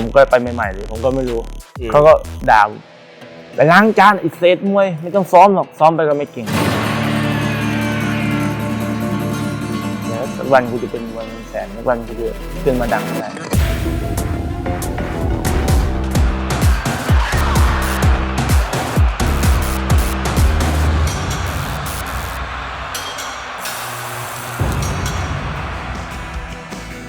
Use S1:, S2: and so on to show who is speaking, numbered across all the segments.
S1: ผมก็ไปใหม่ๆเลยผมก็ไม่รู้
S2: อืม
S1: เขาก็ด่าผมไปล้างจานไอีเซตมวย ไม่ต้องซ้อมหรอกซ้อมไปก็ไม่เก่งเดี๋ยวสักวันกูจะเป็นมวยเงินแสนสักวันกูจะขึ้นมาดังได้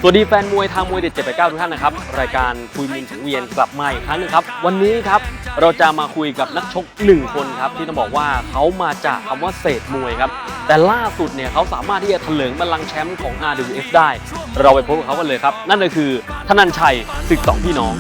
S2: สวัสดีแฟนมวยทางมวยเด็ด789 ทุกท่านนะครับ รายการคุยมินถึงเวียนกลับมาอีกครั้งหนึงครับ วันนี้ครับเราจะมาคุยกับนักชกหนึ่งคนครับ ที่ต้องบอกว่าเขามาจากคำว่าเศษมวยครับ แต่ล่าสุดเนี่ยเขาสามารถที่จะเถลิงบัลลังก์แชมป์ของ RWF ได้ เราไปพบกับเขากันเลยครับ นั่นก็คือธนันชัยศึกสองพี่น้อง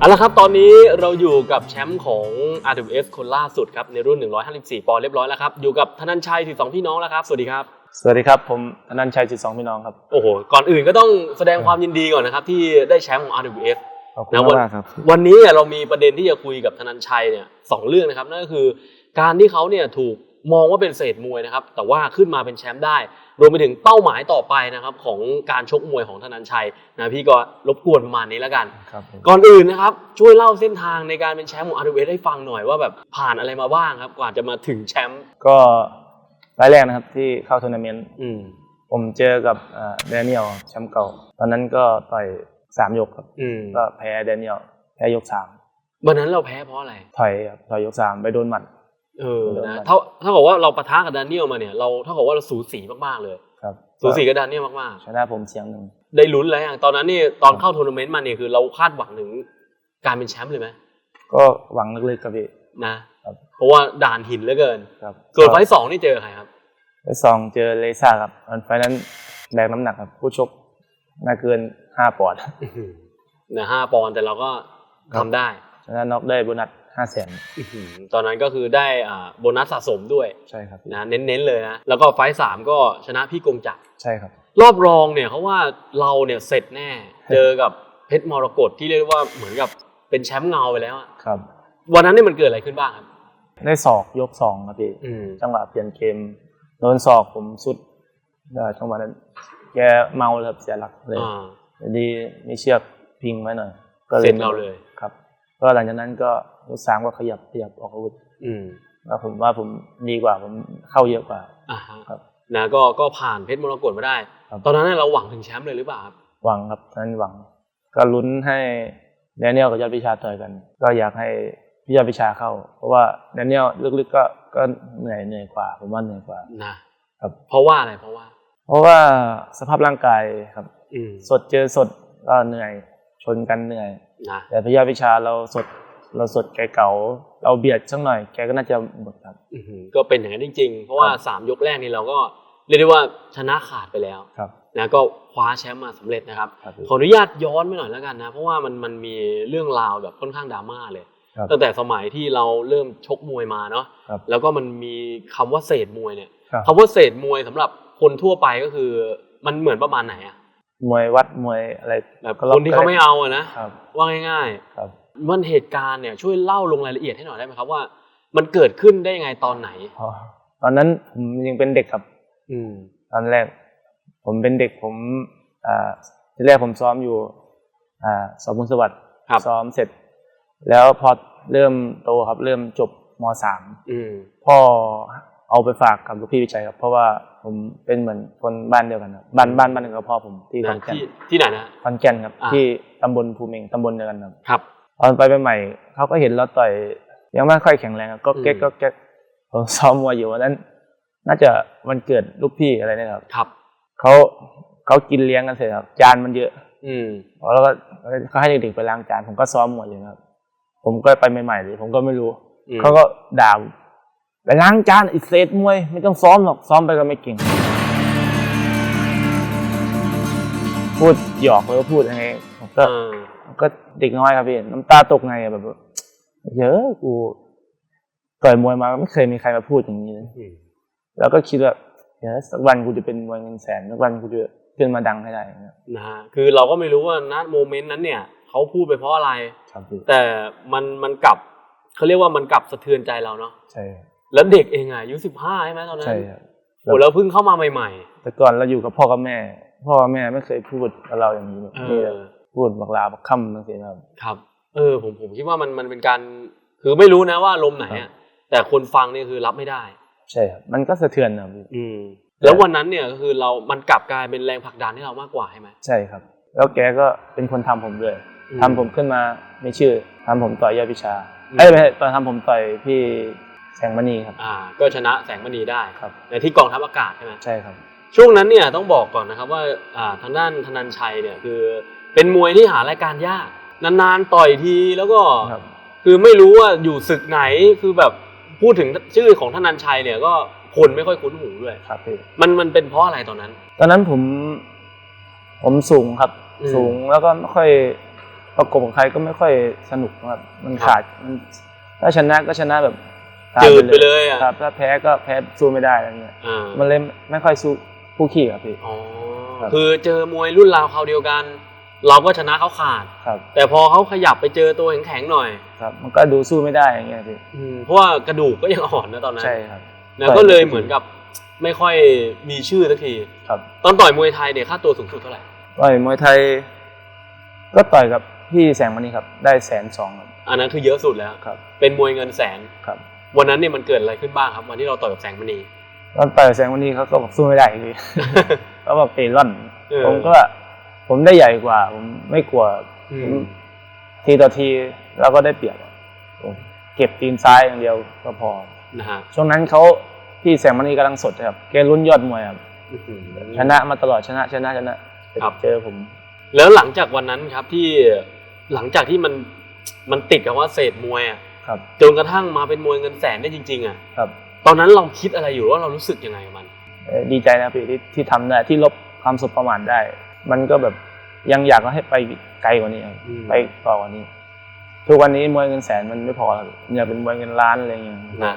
S2: เอาละครับตอนนี้เราอยู่กับแชมป์ของ RWF คนล่าสุดครับในรุ่น 154 ปอนด์เรียบร้อยแล้วครับอยู่กับธนันชัยที่สองพี่น้องแล้วครับสวัสดีครับ
S1: สวัสดีครับ ผมอนันต์ชัยจิตสองพี่น้องครับ
S2: โอ้โหก่อนอื่นก็ต้องแสดงความยินดีก่อนนะครับที่ได้แชมป์ของ RWF
S1: ขอบคุณ
S2: นะวัน
S1: มากๆครับ
S2: วันนี้เนี่ยเรามีประเด็นที่จะคุยกับธนันชัยเนี่ยสองเรื่องนะครับนั่นก็คือการที่เขาเนี่ยถูก มองว่าเป็นเศษมวยนะครับ แต่ว่าขึ้นมาเป็นแชมป์ได้ รวมไปถึงเป้าหมายต่อไปนะครับ ของการชกมวยของธนันชัยนะพี่ก็รบกวนประมาณนี้แล้วกัน
S1: ครับผม
S2: ก่อนอื่นนะครับ ช่วยเล่าเส้นทางในการเป็นแชมป์ของ RWF ให้ฟังหน่อยว่าแบบผ่านอะไรมาบ้างครับกว่าจะมาถึงแชมป์
S1: ก็รายแรกนะครับที่เข้าทัวร์นาเมนต์
S2: อืม
S1: ผมเจอกับเดนิเอลแชมป์เก่า ตอนนั้นก็ต่อยสามยกครับ
S2: อืม
S1: ก็แพ้เดนิเอลแพ้ยกสาม
S2: วันนั้นเราแพ้เพราะอะไร
S1: ถอยครับถอยยกสามไปโดนหมัด
S2: เออ
S1: โดน
S2: นะ
S1: มัน
S2: เท่าเท่ากับว่าเราปะทะกับดานเนียลมาเนี่ยเราเท่ากับว่าเราสูสีมากๆเลย
S1: ครับ
S2: สูสีกับดานเนียลมาก
S1: ชนะผมเสียงหนึ่ง
S2: ๆได้ลุ้นแล้วอย่างตอนนั้นนี่ตอนเข้าทัวร์นาเมนต์มาเนี่ยคือเราคาดหวังถึงการเป็นแชมป์เลยไหม
S1: ก็หวังลึกๆครับพี่
S2: นะครับเพราะว่าด่านหินเหลือเกิน
S1: ครับ
S2: ส่วนไฟท์สองนี่เจอใครครับ
S1: ไฟล์สองเจอเลซ่าครับอันไฟล์นั้นแบกน้ำหนักครับผู้ชกน่าเกินห้าปอนด์
S2: นะห้าปอนด์แต่เราก็ทำได้
S1: ชนะน็อกได้โบนัส ห้าแสน
S2: อื้อหือตอนนั้นก็คือได้อ่าโบนัสสะสมด้วย
S1: ใช่ครับพี่
S2: นะเน้นๆเลยนะแล้วก็ไฟท์สามก็ชนะพี่กงจักร
S1: ใช่ครับ
S2: รอบรองเนี่ยเขาว่าเราเนี่ยเสร็จแน่เจอกับเพชรมรกตที่เรียกว่าเหมือนกับเป็นแชมป์เงาไปแล้วอะ
S1: ครับ
S2: วันนั้นนี่มันเกิดอะไรขึ้นบ้างครับ
S1: ได้ศอกยกสองครับพี่
S2: อืม
S1: จังหวะเปลี่ยนเกมโดนศอกผมสุดได้จังหวะนั้นแกเมาเลยครับเสียหลักเลย
S2: อ่า
S1: พอดีมีเชือกพิงไว้หน่อยก็
S2: เสร็จเราเลย
S1: ครับ ก็หลังจากนั้นก็ยกสามก็ขยับขยับออกอาวุธ
S2: อืม
S1: แล้วผมว่าผมดีกว่าผมเข้าเยอะกว่า
S2: อ่าฮะ
S1: ครับ
S2: นะก็ก็ผ่านเพชรมรกตมาได้
S1: ครับ
S2: ตอนนั้นเนยเราหวังถึงแชมป์เลยหรือเปล่าครับ
S1: หวังครับตอนนั้นหวัง ก็ลุ้นให้แดเนียลกับยอดพิชาต่อยกัน ก็อยากให้พี่ยอดพิชาเข้า เพราะว่าแดเนียลลึกๆก็ก็เหนื่อยเหนื่อยกว่า ผมว่าเหนื่อยกว่า
S2: นะครับเพราะว่าอะไรเพราะว่า
S1: เพราะว่าสภาพร่างกายครับ
S2: อืม
S1: สดเจอสดก็เหนื่อยชนกันเหนื่อย
S2: นะ
S1: แต่พี่ยอดพิชาเราสดเราสดแกเก่า เราเบียดสักหน่อยแกก็น่าจะหมดครับ
S2: อื้อหือก็เป็นอย่างนั้นจริงๆ เพราะว่า
S1: ครับ
S2: สามยกแรกนี่เราก็เรียกได้ว่าชนะขาดไปแล้ว
S1: ครับ
S2: นะก็คว้าแชมป์มาสำเร็จนะครับ
S1: ครับ
S2: ขออนุญาตย้อนไปหน่อยแล้วกันนะ เพราะว่ามันมันมีเรื่องราวแบบค่อนข้างดราม่าเลย
S1: ครับ
S2: ตั้งแต่สมัยที่เราเริ่มชกมวยมาเนาะ
S1: ครับ
S2: แล้วก็มันมีคำว่าเศษมวยเนี่ย
S1: ครับ
S2: คำว่าเศษมวยสำหรับคนทั่วไปก็คือมันเหมือนประมาณไหนอะ
S1: มวยวัดมวยอะไร
S2: แบบ
S1: ก็
S2: คนที่เขาไม่เอาอะนะครับว่าง่าย
S1: ครับ
S2: ๆมันเหตุการณ์เนี่ยช่วยเล่าลงรายละเอียดให้หน่อยได้ไหมครับว่า มันเกิดขึ้นได้ยังไงตอนไหน
S1: อ๋อตอนนั้นผมยังเป็นเด็กครับ
S2: อืม
S1: ตอนแรก ผมเป็นเด็กผมอ่าที่แรกผมซ้อมอยู่ อ่าสอบมุนสวัสดิ์
S2: ครับ
S1: ซ้อมเสร็จ แล้วพอเริ่มโตครับ เริ่มจบมสาม
S2: อืม
S1: พ่อ เอาไปฝากกับลูกพี่วิจัยครับ เพราะว่าผมเป็นเหมือนคนบ้านเดียวกันครับบ้านบ้านบ้านหนึ่งกับพ่อผมที่ขอ
S2: นะ
S1: นแก่น
S2: ที่ที่ไหนนะ
S1: ขอนแก่นครับ
S2: อ่า
S1: ที่ตำบลภูเมงตำบลเดียวกันครับ
S2: ครับ
S1: ตอนไปใหม่ๆเขาก็เห็นเราต่อยยังไม่ค่อยแข็งแรงครับก็แก๊ก
S2: อืม
S1: ก็แก๊กผมซ้อมมวยอยู่วันนั้น น่าจะวันเกิดลูกพี่อะไรเนี่ยครับ
S2: ครับ
S1: เขาเขากินเลี้ยงกันเสร็จครับ จานมันเยอะ
S2: อืม
S1: แล้วก็เขาให้เด็กๆไปล้างจานผมก็ซ้อมมวยอยู่นะครับ ผมก็ไปใหม่ๆเลยผมก็ไม่รู้
S2: อืม
S1: เขาก็ด่าผม ไปล้างจานไอีเซตมวย ไม่ต้องซ้อมหรอกซ้อมไปก็ไม่เก่ง พูดหยอกแล้วก็พูดยังไงผมก็
S2: เออ
S1: ก็เด็กน้อยครับพี่น้ำตาตกไงอะแบบว่าเยอะกูต่อยมวยมาไม่เคยมีใครมาพูดอย่างนี้เลย
S2: อืม
S1: แล้วก็คิดว่าเดี๋ยวสักวันกูจะเป็นมวยเงินแสนสักวันกูจะขึ้นมาดังให้ได้นะครับ
S2: นะฮะคือเราก็ไม่รู้ว่าณโมเมนต์นั้นเนี่ยเขาพูดไปเพราะอะไร
S1: ครับพี่
S2: แต่มันมันกลับเขาเรียกว่ามันกลับสะเทือนใจเราเนาะ
S1: ใช่ครับ
S2: แล้วเด็กเองอะอายุสิบห้าใช่ไหมตอนนั้น
S1: ใช่ครับ
S2: โอ้แล้วเพิ่งเข้ามาใหม่
S1: แต่ก่อนเราอยู่กับพ่อกับแม่ พ่อกับแม่ไม่เคยพูดกับเราอย่างนี้แบบ
S2: ๆเอ
S1: นี่
S2: อ
S1: แบบพูดบักลาบักค่ำตั้งแต่ครับ
S2: ครับ เออ ผมผมคิดว่ามันมันเป็นการคือไม่รู้นะว่าลมณ์ไหน
S1: ครั
S2: อะ
S1: บ
S2: แต่คนฟังเนี่ยคือรับไม่ได้
S1: ใช่ครับมันก็สะเทือนนะครับพี่
S2: อืม แล้ววันนั้นเนี่ยก็คือเรา มันกลับกลายเป็นแรงผลักดันให้เรามากกว่าใช่ไหม
S1: ใช่ครับ แล้วแกก็เป็นคนทำผมด้วย
S2: อืม
S1: ทำผมขึ้นมามีชื่อทำผมต่อยยอดวิชา
S2: อืม
S1: เอ้ยไม่ใช่ตอนทำผมต่อยพี่ แสงมณีครับ
S2: อ่า ก็ชนะแสงมณีได้
S1: ครับ
S2: ในที่กองทัพอากาศใช่ไหม
S1: ใช่ครับ
S2: ช่วงนั้นเนี่ยต้องบอกก่อนนะครับว่าอ่าทางด้านธนันชัยเนี่ยคือเป็นมวยที่หารายการยาก นานๆต่อยทีแล้วก็
S1: ครับ
S2: คือไม่รู้ว่าอยู่ศึกไหนคือแบบพูดถึงชื่อของธนันชัยเนี่ยก็คนไม่ค่อยคุ้นหูด้วย
S1: ครับพี่
S2: มันมันเป็นเพราะอะไรตอนนั้น
S1: ตอนนั้นผม ผมสูงครับ
S2: อืม
S1: สูงแล้วก็ไม่ค่อยประกบกับใครก็ไม่ค่อยสนุกครับ มัน
S2: ครับ
S1: ขาดมันถ้าชนะก็ชนะแบบตาม
S2: จืดไปเลยอะ
S1: ครับถ้าแพ้ก็แพ้สู้ไม่ได้อะไรเงี้ย
S2: อ่า
S1: มันเลยไม่ค่อยสู้ผู้ขี้ครับพี่
S2: อ๋อ
S1: ครับ
S2: คือเจอมวยรุ่นราวคราวเดียวกัน เราก็ชนะเขาขาด
S1: ครับ
S2: แต่พอเขาขยับไปเจอตัวแข็งๆหน่อย
S1: ครับ มันก็ดูสู้ไม่ได้อย่างเงี้ยพี่
S2: อืมเพราะว่ากระดูกก็ยังอ่อนนะตอนนั้น
S1: ใช่ครับ
S2: นะก็เลยเหมือนกับไม่ค่อยมีชื่อสักที
S1: ครับ
S2: ตอนต่อยมวยไทยเนี่ยค่าตัวสูงสุดเท่าไหร่
S1: ต่อยมวยไทย ก็ต่อยกับพี่แสงมณีครับ ได้แสนสองครับ
S2: อันนั้นคือเยอะสุดแล้ว
S1: ครับ
S2: เป็นมวยเงินแสน
S1: ครับ
S2: วันนั้นเนี่ยมันเกิดอะไรขึ้นบ้างครับ วันที่เราต่อยกับแสงมณี
S1: ตอนต่อยกับแสงมณีเขาก็บอกสู้ไม่ได้พี่เขาบอกเตะร่อน
S2: เออ
S1: ผมก็ผมได้ใหญ่กว่า ผมไม่กลัว
S2: อื
S1: ผมมทีต่อทีเราก็ได้เปรียบผมเก็บตีนซ้ายอย่างเดียวก็พอ
S2: นะฮะ
S1: ช่วงนั้นเขาพี่แสงมณีกำลังสดครับแกรุ่นยอดมวยครับ
S2: อื้อหือ
S1: ชนะมาตลอดชนะชนะชนะครับเจอผม
S2: แล้วหลังจากวันนั้นครับที่หลังจากที่มันมันติดกับว่าเศษมวยอะ
S1: ครับ
S2: จนกระทั่งมาเป็นมวยเงินแสนได้จริง ๆอะ
S1: ครับ
S2: ตอนนั้นเราคิดอะไรอยู่ว่าเรารู้สึกยังไงกับมัน
S1: เอ่อดีใจนะพี่ที่ที่ทำได้ที่ลบความสุขประมาทได้ มันก็แบบยังอยากให้ไปไกลกว่านี้ครับ
S2: อืม
S1: ไปต่อกว่านี้ ทุกวันนี้มวยเงินแสนมันไม่พอครับอยากเป็นมวยเงินล้านอะไรอย่างเงี้ย
S2: นะ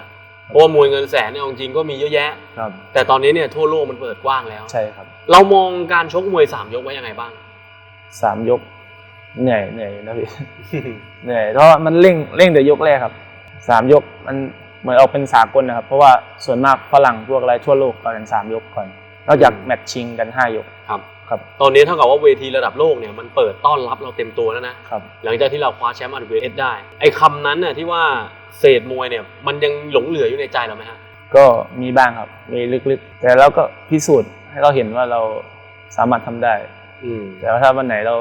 S2: เพราะว่ามวยเงินแสนเนี่ยเอาจริงๆก็มีเยอะแยะ
S1: ครับ
S2: แต่ตอนนี้เนี่ยทั่วโลกมันเปิดกว้างแล้ว
S1: ใช่ครับ
S2: เรามองการชกมวยสามยกไว้ยังไงบ้าง
S1: สามยก เหนื่อยเหนื่อยอยู่นะพี่เหนื่อยเพราะว่ามันเร่งเร่งแต่ยกแรกครับสามยกมันเหมือนออกเป็นสากลนะครับ เพราะว่าส่วนมากฝรั่งพวกอะไรทั่วโลกต่อยกันสามยกก่อนนอกจาก
S2: อืม
S1: แมตช์ชิงกันห้ายก
S2: ครับ
S1: ครับ
S2: ตอนนี้เท่ากับว่าเวทีระดับโลกเนี่ยมันเปิดต้อนรับเราเต็มตัวแล้วนะ
S1: ครับ
S2: หลังจากที่เราคว้าแชมป์อันเวสได้ ไอ้คำนั้นน่ะที่ว่าเศษมวยเนี่ยมันยังหลงเหลืออยู่ในใจเราไหมฮะ
S1: ก็มีบ้างครับมีลึกๆ แต่เราก็พิสูจน์ให้เราเห็นว่าเราสามารถทำได้
S2: อืม
S1: แต่ว่าถ้าวันไหนเรา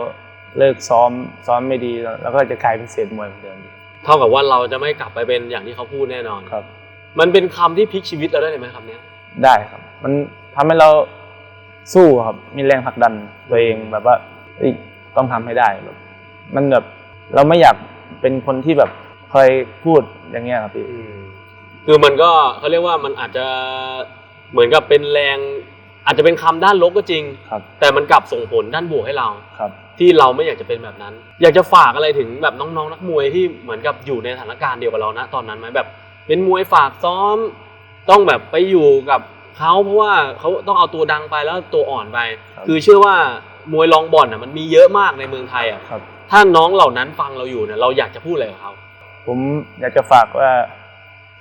S1: เลิกซ้อมซ้อมไม่ดีเราก็จะกลายเป็นเศษมวยเหมือนเดิม
S2: เท่ากับว่าเราจะไม่กลับไปเป็นอย่างที่เขาพูดแน่นอน
S1: ครับ
S2: มันเป็นคำที่พลิกชีวิตเราได้เลยไหมคำเนี้ย
S1: ได้ครับ มันทำให้เราสู้ครับ มีแรงผลักดันตัวเองแบบว่าเอ้ยต้องทำให้ได้แบบมันแบบเราไม่อยากเป็นคนที่แบบคอยพูดอย่างเงี้ยครับพี่
S2: อืมคือมันก็เขาเรียกว่ามันอาจจะเหมือนกับเป็นแรง อาจจะเป็นคำด้านลบก็จริง
S1: ครับ
S2: แต่มันกลับส่งผลด้านบวกให้เรา
S1: ครับ
S2: ที่เราไม่อยากจะเป็นแบบนั้น อยากจะฝากอะไรถึงแบบน้องๆ นักมวยที่เหมือนกับอยู่ในสถานการณ์เดียวกับเรานะตอนนั้นไหมแบบเป็นมวยฝากซ้อม ต้องแบบไปอยู่กับเขาเพราะว่าเขาต้องเอาตัวดังไปแล้วตัวอ่อนไป
S1: ครับ
S2: คือเชื่อว่ามวยลองบอลอะมันมีเยอะมากในเมืองไทยอะ
S1: ครับ
S2: ถ้าน้องเหล่านั้นฟังเราอยู่เนี่ยเราอยากจะพูดอะไรกับเขา
S1: ผมอยากจะฝากว่า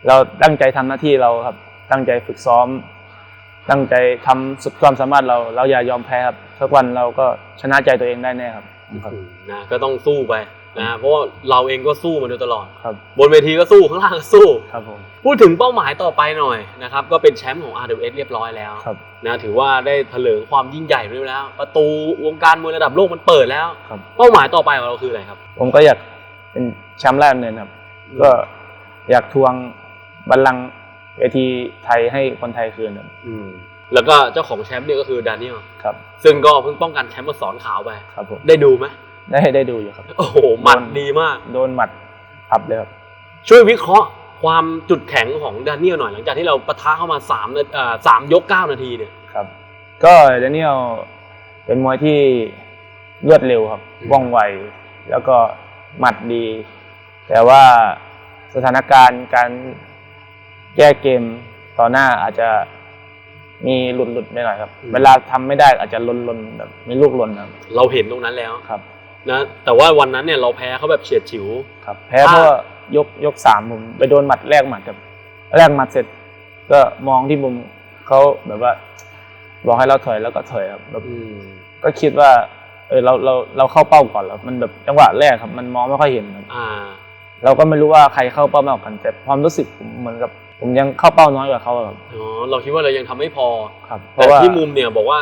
S1: เราตั้งใจทำหน้าที่เราครับ ตั้งใจฝึกซ้อม ตั้งใจทำสุดความสามารถเรา เราอย่ายอมแพ้ครับ สักวันเราก็ชนะใจตัวเองได้แน่ครับครับ
S2: นะก็ต้องสู้ไปนะเพราะว่าเราเองก็สู้มาโดยตลอด
S1: ครับ
S2: บนเวทีก็สู้ข้างล่างก็สู้
S1: ครับผม
S2: พูดถึงเป้าหมายต่อไปหน่อยนะครับก็เป็นแชมป์ของ RWS เรียบร้อยแล้ว
S1: ครับ
S2: นะถือว่าได้เถลิงความยิ่งใหญ่ไปแล้ว ประตูวงการมวยระดับโลกมันเปิดแล้ว
S1: ครับ
S2: เป้าหมายต่อไปของเราคืออะไรครับ
S1: ผมก็อยากเป็นแชมป์แรกเนินครับ ก็อยากทวงบัลลังก์เวทีไทยให้คนไทยคืนครับ
S2: อืม แล้วก็เจ้าของแชมป์เนี่ยก็คือดานิเอล
S1: ครับ
S2: ซึ่งก็เพิ่งป้องกันแชมป์มาสอนขาวไป
S1: ครับผม
S2: ได้ดูไหม
S1: ได้ได้ดูอยู่ครับ
S2: โอ้โหหมัดดีมาก
S1: โดนหมัดอับเลยครับ
S2: ช่วยวิเคราะห์ความจุดแข็งของดานิเอลหน่อยหลังจากที่เราปะทะเข้ามาสามนาเอ่อสามยกเก้านาทีเนี่ย
S1: ครับ ก็เดนิเอลเป็นมวยที่รวดเร็วครับ
S2: อืม
S1: ว่องไวแล้วก็หมัดดี แต่ว่าสถานการณ์การแก้เกมต่อหน้าอาจจะ มีหลุดหลุดๆไปหน่อยครับ เวลาทำไม่ได้อาจจะลนลนๆแบบมีลูกหล่นครับ
S2: เราเห็นตรงนั้นแล้ว
S1: ครับ
S2: นะ แต่ว่าวันนั้นเนี่ยเราแพ้เขาแบบเฉียดฉิว
S1: ครับ แพ้เพราะว่ายกยกสามผมไปโดนหมัดแรกหมัดครับแรกหมัดเสร็จ ก็มองที่มุมเขาแบบว่า บอกให้เราถอยแล้วก็ถอยครับแบบ
S2: อืม
S1: ก็คิดว่า เออเราเราเราเข้าเป้าก่อนแล้วมันแบบจังหวะแรกครับ มันมองไม่ค่อยเห็นครับ
S2: อ่า
S1: เราก็ไม่รู้ว่าใครเข้าเป้ามากกว่ากัน แต่ความรู้สึกผมเหมือนกับ ผมยังเข้าเป้าน้อยกว่าเขาครับ
S2: อ๋อเราคิดว่าเรายังทำไม่พอ
S1: ครับ เพ
S2: แต่
S1: ราะว่า
S2: ที่มุมเนี่ยบอกว่า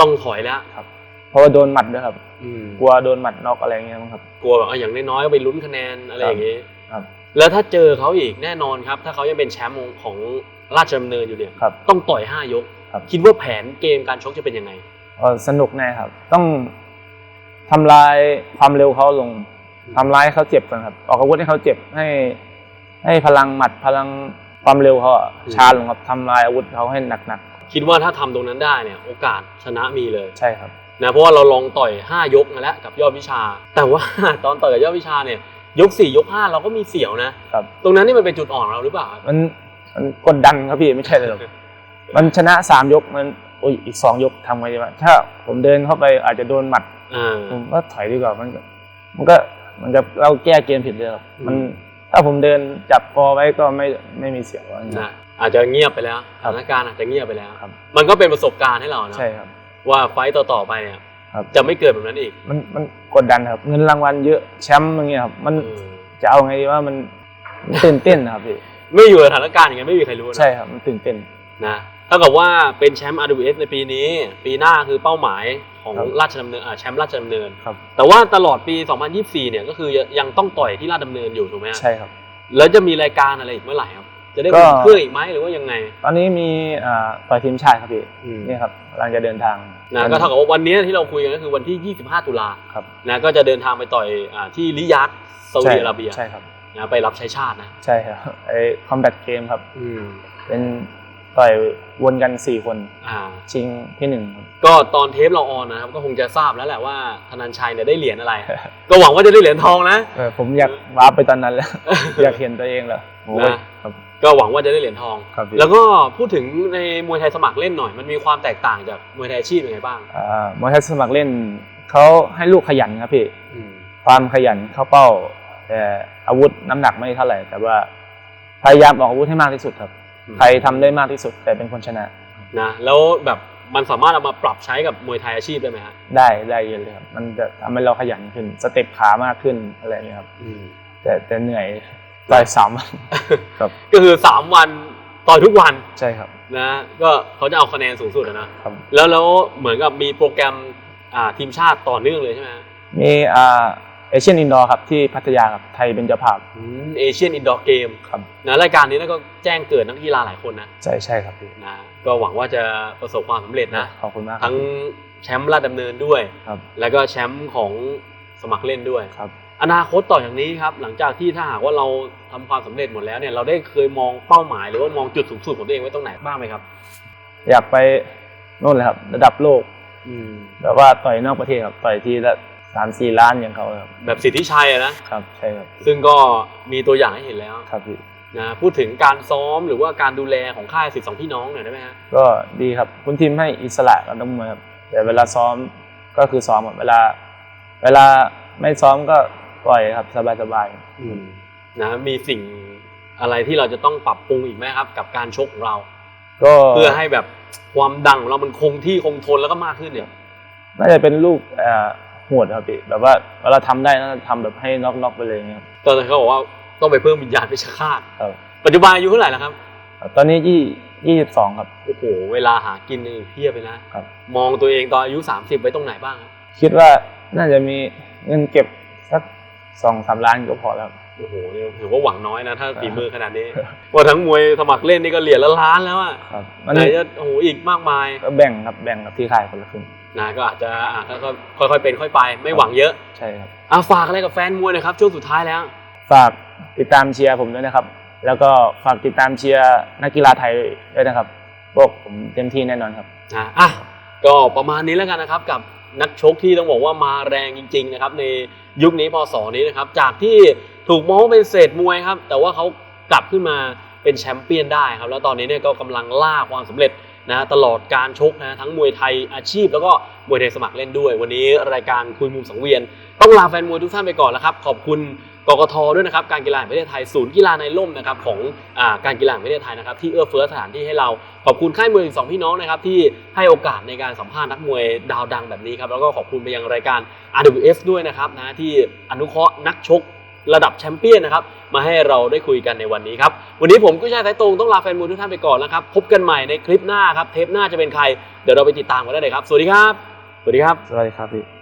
S2: ต้องถอยแล้ว
S1: ครับ เพราะว่าโดนหมัดด้วยครับ
S2: อืม
S1: กลัวโดนหมัดน็อกอะไรเงี้ยมั้งครับ
S2: กลัวแบบเอาอย่างน้อยๆก็ไปลุ้นคะแนนอะไรอย่างงี้
S1: ครับ
S2: แล้วถ้าเจอเขาอีกแน่นอนครับ ถ้าเขายังเป็นแชมป์ของราชดำเนินอยู่เนี่ย
S1: ครับ
S2: ต้องต่อยห้ายก
S1: ครับ
S2: คิดว่าแผนเกมการชกจะเป็นยังไง
S1: ก็สนุกแน่ครับ ต้องทำลายความเร็วเขาลงทำร้ายให้เขาเจ็บก่อนครับ ออกอาวุธให้เขาเจ็บให้ ให้พลังหมัดพลังความเร็วเขาอะ
S2: อืม
S1: ชาลงครับทำลายอาวุธเขาให้หนัก
S2: คิดว่าถ้าทำตรงนั้นได้เนี่ยโอกาสชนะมีเลย
S1: ๆใช่ครับ
S2: นะเพราะว่าเราลองต่อย 5 ยกมาแล้วกับยอดวิชา แต่ว่า ตอนต่อยกับยอดวิชาเนี่ยยก 4 ยก 5 เราก็มีเสียวนะ
S1: ครับ
S2: ตรงนั้นนี่มันเป็นจุดอ่อนเราหรือเปล่าครับ
S1: มันมันกดดันครับพี่ไม่ใช่เลยหรอกมันชนะสามยกมันโอ้ยอีกสองยกทำไงดีวะถ้าผมเดินเข้าไปอาจจะโดนหมัด
S2: อ่า
S1: ผมก็ถอยดีกว่ามันก็มันก็มันจะเราแก้เกมผิดเลยครับมัน
S2: อืม
S1: ถ้าผมเดินจับคอไว้ก็ไม่ไม่มีเสียวอะไรอย่างเงี้ย
S2: นะอาจจะเงียบไปแล้ว
S1: ครั
S2: ส
S1: บ
S2: ถานการณ์อาจจะเงียบไปแล้ว
S1: ครับ
S2: มันก็เป็นประสบการณ์ให้เรานะ
S1: ใช่ครับ
S2: ว่าไฟต์ต่อๆไปเนี่ย
S1: ครับ
S2: จะไม่เกิดแบบนั้นอีก
S1: มันมันกดดันครับ เงินรางวัลเยอะแชมป์อย่างเงี้ยครับ มัน
S2: เออ
S1: จะเอาไงดีว่ามันมันตื่นเต้นนะครับพี่
S2: ไม่อยู่ในสถานการณ์อย่างนั้นไม่มีใครรู้นะ
S1: ใช่ครับ มันตื่นเต้น
S2: นะเท่ากับว่าเป็นแชมป์ RWS ในปีนี้ ปีหน้าคือเป้าหมายของ
S1: ครับ
S2: ราชดำเนินอ่าแชมป์ราชดำเนิน
S1: ครับ
S2: แต่ว่าตลอดปี 2024 เนี่ยก็คือยังต้องต่อยที่ราชดำเนินอยู่ถูกไหมฮะ
S1: ใช่ครับ
S2: แล้วจะมีรายการอะไรอีกเมื่อไหร่ครับ จะได้
S1: ก็
S2: อุ่นเครื่องอีกไหมหรือว่ายังไง
S1: ตอนนี้มีอ่าต่อยทีมชาติครับพี่
S2: อืม
S1: นี่ครับกำลังจะเดินทาง
S2: นะก็เท่ากับว่าวันนี้ที่เราคุยกันก็คือวันที่ 25 ตุลา
S1: ครับ
S2: นะก็จะเดินทางไปต่อยอาที่ริยาดซาอุดิอาระเบีย
S1: ใช่ครับ
S2: นะไปรับใช้ชาตินะ
S1: ใช่ครับไอ้คอมแบทเกมครับ
S2: อืม
S1: เป็น ต่อยวนกันสี่คน
S2: อ่า
S1: ชิงที่หนึ่งครับ
S2: ก็ตอนเทปเราออนนะครับ ก็คงจะทราบแล้วแหละว่าธนันชัยเนี่ยได้เหรียญอะไร ก็หวังว่าจะได้เหรียญทองนะ
S1: เออผมอยากว้าร์ปไปตอนนั้นแล้ว อยากเห็นตัวเองแล้วโอ้ย
S2: นะ
S1: ครับ
S2: ก็หวังว่าจะได้เหรียญทอง
S1: ครับพี่
S2: แล้วก็พูดถึงในมวยไทยสมัครเล่นหน่อย มันมีความแตกต่างจากมวยไทยอาชีพยังไงบ้าง
S1: อ่ามวยไทยสมัครเล่นเขาให้ลูกขยันครับพี่
S2: อืม
S1: ความขยันเข้าเป้าแต่อาวุธน้ำหนักไม่เท่าไหร่ แต่ว่าพยายามออกอาวุธให้มากที่สุดครับ ใครทำได้มากที่สุดแต่เป็นคนชนะ
S2: นะแล้วแบบมันสามารถเอามาปรับใช้กับมวยไทยอาชีพได้ไหมฮะ
S1: ได้ได้เยอะเลยครับมันจะทำให้เราขยันขึ้นสเต็ปขามากขึ้นอะไรอย่างเงี้ยครับ
S2: อืม
S1: แต่แต่เหนื่อยต่อยสามวันครับ
S2: ก็คือ3วันต่อยทุกวัน
S1: ใช่ครับ
S2: นะก็เขาจะเอาคะแนนสูงสุดอะนะครับแล้วแล้วเหมือนกับมีโปรแกรมอ่าทีมชาติต่อเนื่องเลยใช่ไหมฮะ
S1: มีอ่า เอเชียนอินดอร์ครับที่พัทยาครับไทยเป็นเจ้าภาพ
S2: เอเชียนอินดอร์เกม
S1: ครับ
S2: นะรายการนี้แล้วก็แจ้งเกิดนักกีฬาหลายคนนะ
S1: ใช่ใช่ครับพี่
S2: นะก็หวังว่าจะประสบความสำเร็จนะ
S1: ขอบคุณมากครับ
S2: ทั้งแชมป์ราชดำเนินด้วย
S1: ครับ
S2: แล้วก็แชมป์ของสมัครเล่นด้วย
S1: ครับ
S2: อนาคตต่อจากนี้ครับ หลังจากที่ถ้าหากว่าเราทำความสำเร็จหมดแล้วเนี่ยเราได้เคยมองเป้าหมาย หรือว่ามองจุดสูงสุดของตัวเองไว้ตรงไหนบ้างไหมครับ
S1: อยากไปโน่นเลยครับ ระดับโลก
S2: อืม
S1: แบบว่าต่อยนอกประเทศครับต่อยทีละ สามสี่ล้านอย่างเขาครับ
S2: แบบสิทธิชัยอะนะครับ
S1: ใช่ครับ
S2: ซึ่งก็มีตัวอย่างให้เห็นแล้ว
S1: ครับพี่
S2: นะพูดถึงการซ้อมหรือว่าการดูแลของค่ายสิทธิสองพี่น้องหน่อยได้ไหมฮะ
S1: ก็ดีครับคุณทีมให้อิสระกับนักมวยครับแต่เวลาซ้อมก็คือซ้อมครับเวลา เวลาไม่ซ้อมก็ปล่อยครับสบาย
S2: อืมนะมีสิ่งอะไรที่เราจะต้องปรับปรุงอีกไหมครับ กับการชกของเรา
S1: ๆก็
S2: เพื่อให้แบบความดังของเรามันคงที่คงทนแล้วก็มากขึ้นเนี่ย
S1: น่าจะเป็นลูกเอ่อ หวดครับพี่แบบว่าเวลาทำได้น่าจะทำแบบให้น็อกๆไปเลยอย่างเงี้ยครับ
S2: ตอนนั้นเขาบอกว่าต้องไปเพิ่มวิญญาณเพชฌฆาต
S1: ครับ
S2: ปัจจุบันอายุเท่าไหร่แล้วครับ
S1: ตอนนี้ยี่ยี่สิบสองครับ
S2: โอ้โหเวลาหากินนี่เพียบไปนะครับ มองตัวเองตอนอายุ30ไว้ตรงไหนบ้างครับ
S1: คิดว่าน่าจะมีเงินเก็บสักสองสามล้านก็พอแล้วครับ
S2: โอ้โหเนี่ยถือว่าหวังน้อยนะถ้า
S1: ครับ
S2: ฝีมือขนาดนี้ว่าทั้งมวยสมัครเล่นนี่ก็เหรียญละล้านแล้วอะ
S1: ครับมัน
S2: ไหนจะโอ้โหอีกมากมาย
S1: ก็แบ่งครับแบ่งกับที่ขายคนละครึ่ง
S2: นะก็อาจจะอะก็ค่อยๆเป็นค่อยไป ไม่หวังเยอะ
S1: ใช่ครับ
S2: อะฝากอะไรกับแฟนมวยหนะครับ ช่วงสุดท้ายแล้ว
S1: ฝากติดตามเชียร์ผมด้วยนะครับ แล้วก็ฝากติดตามเชียร์นักกีฬาไทยด้วยนะครับพวกผมเต็มที่แน่นอนครับ
S2: นะอะก็ประมาณนี้แล้วกันนะครับกับนักชกที่ต้องบอกว่ามาแรงจริง ๆ นะครับ ในยุคนี้พศนี้นะครับ จากที่ถูกมองว่าเป็นเศษมวยครับ แต่ว่าเขากลับขึ้นมาเป็นแชมเปี้ยนได้ครับ แล้วตอนนี้เนี่ยก็กำลังล่าความสำเร็จ นะตลอดการชกนะทั้งมวยไทยอาชีพ แล้วก็มวยไทยสมัครเล่นด้วย วันนี้รายการคุยมุมสังเวียน ต้องลาแฟนมวยทุกท่านไปก่อนแล้วครับ ขอบคุณกกทด้วยนะครับการกีฬาแห่งประเทศไทยศูนย์กีฬาในร่มนะครับของอการกีฬาแห่งประเทศไทยนะครับที่เอื้อเฟื้อสถานที่ให้เราขอบคุณค่ายมวยสองพี่น้องนะครับที่ให้โอกาสในการสัมภาษณ์นักมวยดาวดังแบบนี้ครับแล้วก็ขอบคุณไปยังรายการ RWF ด้วยนะครับนะที่อนุเคราะห์นักชก ระดับแชมเปี้ยนนะครับ มาให้เราได้คุยกันในวันนี้ครับ วันนี้ผมกุ้ยช่ายสายตรงต้องลาแฟนมวยทุกท่านไปก่อนนะครับ พบกันใหม่ในคลิปหน้าครับ เทปหน้าจะเป็นใคร เดี๋ยวเราไปติดตามกันได้เลยครับ สวัสดีครับ สวัสดีครับ
S1: สวัสดีครับพี่